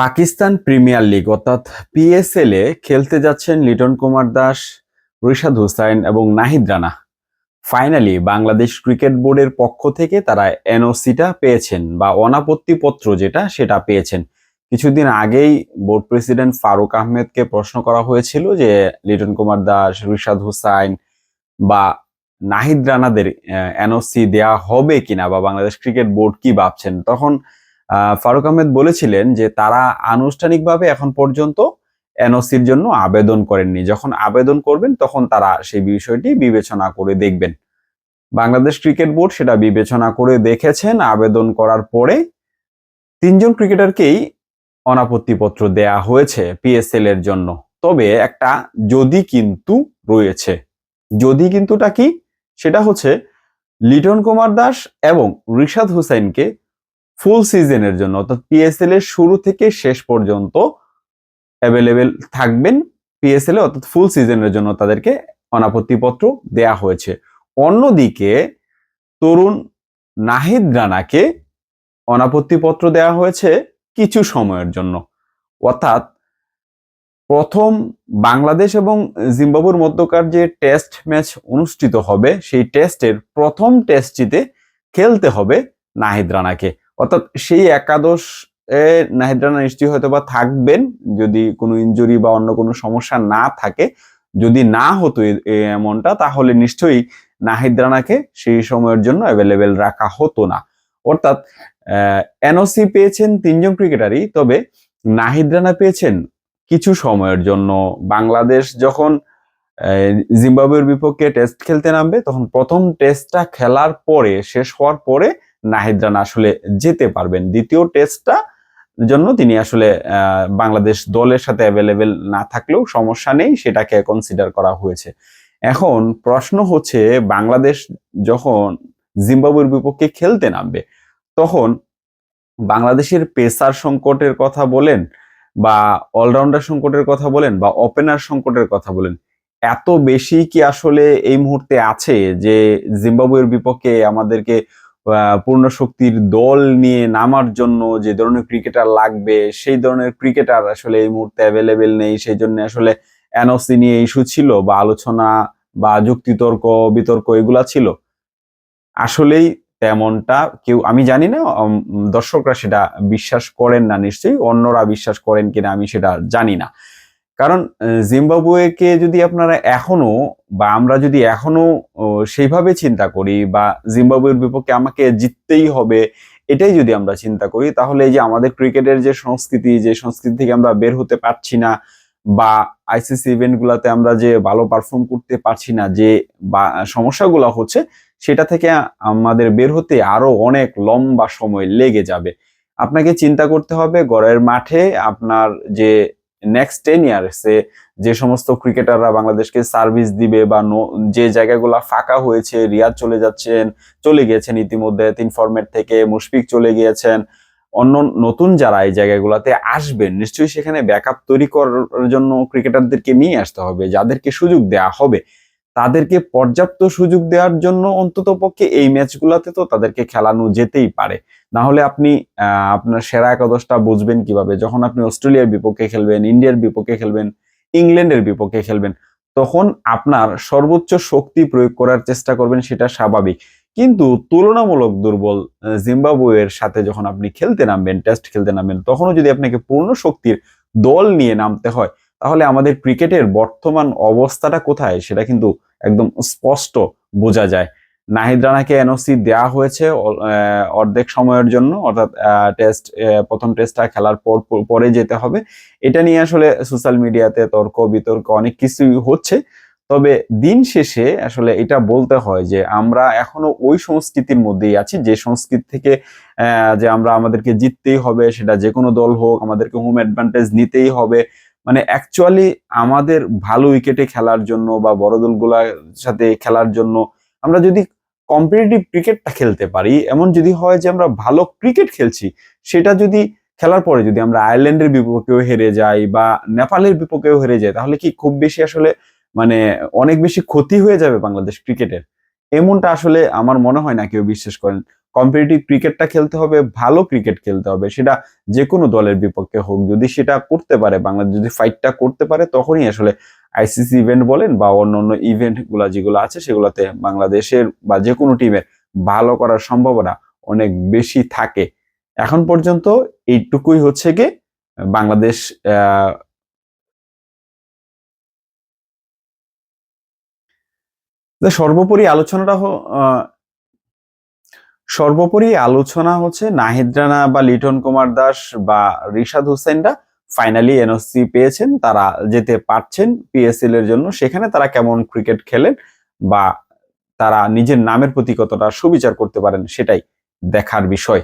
Pakistan premier league, অর্থাৎ PSL এ খেলতে যাচ্ছেন লিটন কুমার দাস, রিশাদ হুসাইন এবং নাহিদ রানা। ফাইনালি বাংলাদেশ ক্রিকেট বোর্ডের পক্ষ থেকে তারা এনওসিটা পেয়েছেন, বা অনাপত্তি পত্র যেটা সেটা পেয়েছেন। কিছুদিন আগেই বোর্ড প্রেসিডেন্ট ফারুক আহমেদকে প্রশ্ন করা হয়েছিল যে লিটন কুমার দাস, রিশাদ হুসাইন বা নাহিদ রানাদের এনওসি দেয়া হবে কিনা, বা বাংলাদেশ ক্রিকেট বোর্ড কি ভাবছেন? তখন ফারুক আহমেদ বলেছিলেন যে তারা আনুষ্ঠানিকভাবে এখন পর্যন্ত এনওসির জন্য আবেদন করেননি। যখন আবেদন করবেন, তখন তারা সেই বিষয়টি বিবেচনা করে দেখবেন। বাংলাদেশ ক্রিকেট বোর্ড সেটা বিবেচনা করে দেখেছেন। আবেদন করার পরে তিনজন ক্রিকেটারকেই অনাপত্তিপত্র দেয়া হয়েছে পিএসএল এর জন্য। তবে একটা যদি কিন্তু রয়েছে, যদি কিন্তুটা কি? সেটা হচ্ছে লিটন কুমার দাস এবং রিশাদ হুসাইনকে ফুল সিজনের জন্য, অর্থাৎ পিএসএল এর শুরু থেকে শেষ পর্যন্ত অ্যাভেলেবেল থাকবেন পিএসএল এ, অর্থাৎ ফুল সিজনের জন্য তাদেরকে অনাপত্তিপত্র দেয়া হয়েছে। অন্যদিকে তরুণ নাহিদ রানাকে অনাপত্তিপত্র দেওয়া হয়েছে কিছু সময়ের জন্য। অর্থাৎ প্রথম বাংলাদেশ এবং জিম্বাবুর মধ্যকার যে টেস্ট ম্যাচ অনুষ্ঠিত হবে, সেই টেস্টের প্রথম টেস্টটিতে খেলতে হবে নাহিদ রানাকে। অর্থাৎ সেই একাদশ নাহিদ রানা নিশ্চয়ই হয়তো বা থাকবেন, যদি কোনো ইনজুরি বা অন্য কোনো সমস্যা না থাকে। যদি না হতো এমনটা, তাহলে নিশ্চয়ই নাহিদ রানাকে সেই সময়ের জন্য অ্যাভেলেবেল রাখা হতো না। অর্থাৎ এনওসি পেয়েছেন তিনজন ক্রিকেটারই তবে নাহিদ রানা পেয়েছেন কিছু সময়ের জন্য। বাংলাদেশ যখন জিম্বাবুয়ের বিপক্ষে টেস্ট খেলতে নামবে, তখন প্রথম টেস্টটা খেলার পরে, শেষ হওয়ার পরে নাহিদ রানা আসলে যেতে পারবেন। দ্বিতীয় টেস্টটা জন্য তিনি আসলে বাংলাদেশ দলের সাথে অ্যাভেলেবেল না থাকলেও সমস্যা নেই, সেটাকে কনসিডার করা হয়েছে। এখন প্রশ্ন হচ্ছে, বাংলাদেশ যখন জিম্বাবুয়ের বিপক্ষে খেলতে নামবে, তখন বাংলাদেশের পেসার সংকটের কথা বলেন বা অলরাউন্ডার সংকটের কথা বলেন বা ওপেনার সংকটের কথা বলেন, এত বেশি কি আসলে এই মুহূর্তে আছে যে জিম্বাবুয়ের বিপক্ষে আমাদেরকে পূর্ণ শক্তির দল নিয়ে নামার জন্য যে ধরনের ক্রিকেটার লাগবে, সেই ধরনের ক্রিকেটার আসলে এই মুহূর্তে অ্যাভেলেবেল নেই। সেই জন্য আসলে এনওসি নিয়ে ইস্যু ছিল বা আলোচনা বা যুক্তিতর্ক, বিতর্ক এগুলা ছিল। আসলেই তেমনটা কেউ, আমি জানি না দর্শকরা সেটা বিশ্বাস করেন না নিশ্চয়ই, অন্যরা বিশ্বাস করেন কিনা আমি সেটা জানি না। কারণ জিম্বাবুয়েকে যদি আপনারা এখনও বা আমরা যদি এখনও সেইভাবে চিন্তা করি বা জিম্বাবুয়ের বিপক্ষে আমাকে জিততেই হবে, এটাই যদি আমরা চিন্তা করি, তাহলে এই যে আমাদের ক্রিকেটের যে সংস্কৃতি যে সংস্কৃতি থেকে আমরা বের হতে পারছি না বা আইসিসি ইভেন্ট গুলাতে আমরা যে ভালো পারফর্ম করতে পারছি না, যে বা, সমস্যাগুলো হচ্ছে, সেটা থেকে আমাদের বের হতে আরও অনেক লম্বা সময় লেগে যাবে। আপনাকে চিন্তা করতে হবে গড়ের মাঠে আপনার যে নেক্সট টেন ইয়ার্সে যে সমস্ত ক্রিকেটাররা বাংলাদেশকে সার্ভিস দিবে বা যে জায়গাগুলো ফাঁকা হয়েছে, রিয়াদ চলে যাচ্ছেন, চলে গিয়েছেন ইতিমধ্যে, তিন ফর্মের থেকে মুশফিক চলে গিয়েছেন, অন্য নতুন যারা এই জায়গাগুলোতে আসবেন, নিশ্চয়ই সেখানে ব্যাকআপ তৈরি করার জন্য ক্রিকেটারদেরকে নিয়ে আসতে হবে, যাদেরকে সুযোগ দেয়া হবে। তাদেরকে পর্যাপ্ত সুযোগ দেওয়ার জন্য অন্তত পক্ষে এই ম্যাচগুলোতে তো তাদেরকে খেলানো যেতেই পারে। না হলে আপনি আপনার সেরা একাদশটা বুঝবেন কীভাবে? যখন আপনি অস্ট্রেলিয়ার বিপক্ষে খেলবেন, ইন্ডিয়ার বিপক্ষে খেলবেন, ইংল্যান্ডের বিপক্ষে খেলবেন, তখন আপনার সর্বোচ্চ শক্তি প্রয়োগ করার চেষ্টা করবেন সেটা স্বাভাবিক। কিন্তু তুলনামূলক দুর্বল জিম্বাবুয়ের সাথে যখন আপনি খেলতে নামবেন, টেস্ট খেলতে নামবেন, তখনও যদি আপনাকে পূর্ণ শক্তির দল নিয়ে নামতে হয় তাহলে আমাদের ক্রিকেটের বর্তমান অবস্থাটা কোথায়? সেটা কিন্তু একদম স্পষ্ট বোঝা যায়। নাহিদ রানাকে এনওসি দেওয়া হয়েছে অর্ধেক সময়ের জন্য, অর্থাৎ টেস্ট প্রথম টেস্টটা খেলার পর, পর- যেতে হবে। এটা নিয়ে আসলে সোশ্যাল মিডিয়াতে তর্ক, বিতর্ক অনেক কিছুই হচ্ছে। তবে দিন শেষে আসলে এটা বলতে হয় যে, আমরা এখনও ওই সংস্কৃতির মধ্যেই আছি। যে সংস্কৃতি থেকে যে আমরা আমাদেরকে জিততেই হবে, সেটা যে কোনো দল হোক, আমাদেরকে হোম অ্যাডভান্টেজ নিতেই হবে। মানে অ্যাকচুয়ালি আমাদের ভালো উইকেটে খেলার জন্য বা বড় দলগুলোর সাথে খেলার জন্য আমরা যদি কম্পিটিটিভ ক্রিকেটটা খেলতে পারি, এমন যদি হয় যে আমরা ভালো ক্রিকেট খেলছি, সেটা যদি খেলার পরে যদি আমরা আয়ারল্যান্ডের বিপক্ষেও হেরে যাই বা নেপালের বিপক্ষেও হেরে যাই, তাহলে কি খুব বেশি আসলে মানে অনেক বেশি ক্ষতি হয়ে যাবে বাংলাদেশ ক্রিকেটের এমনটা আসলে আমার মনে হয় না কেউ বিশ্বাস করেন। কম্পিটিটিভ ক্রিকেটটা খেলতে হবে, ভালো ক্রিকেট খেলতে হবে, সেটা যে কোনো দলের বিপক্ষে হোক। যদি সেটা করতে পারে, বাংলাদেশ যদি ফাইটটা করতে পারে, তখনই আসলে আইসিসি ইভেন্ট বলেন বা অন্য অন্য ইভেন্টগুলা যেগুলো আছে, সেগুলোতে বাংলাদেশের বা যে কোনো টিমের ভালো করার সম্ভাবনা অনেক বেশি থাকে। এখন পর্যন্ত এইটুকুই হচ্ছে কি বাংলাদেশ সর্বোপরি আলোচনাটা সর্বোপরি আলোচনা হচ্ছে নাহিদ রানা বা লিটন কুমার দাস বা রিশাদ হোসেনরা ফাইনালি এনওসি পেয়েছেন, তারা যেতে পারছেন পিএসএল এর জন্য। সেখানে তারা কেমন ক্রিকেট খেলেন বা তারা নিজের নামের প্রতি কতটা সুবিচার করতে পারেন সেটাই দেখার বিষয়।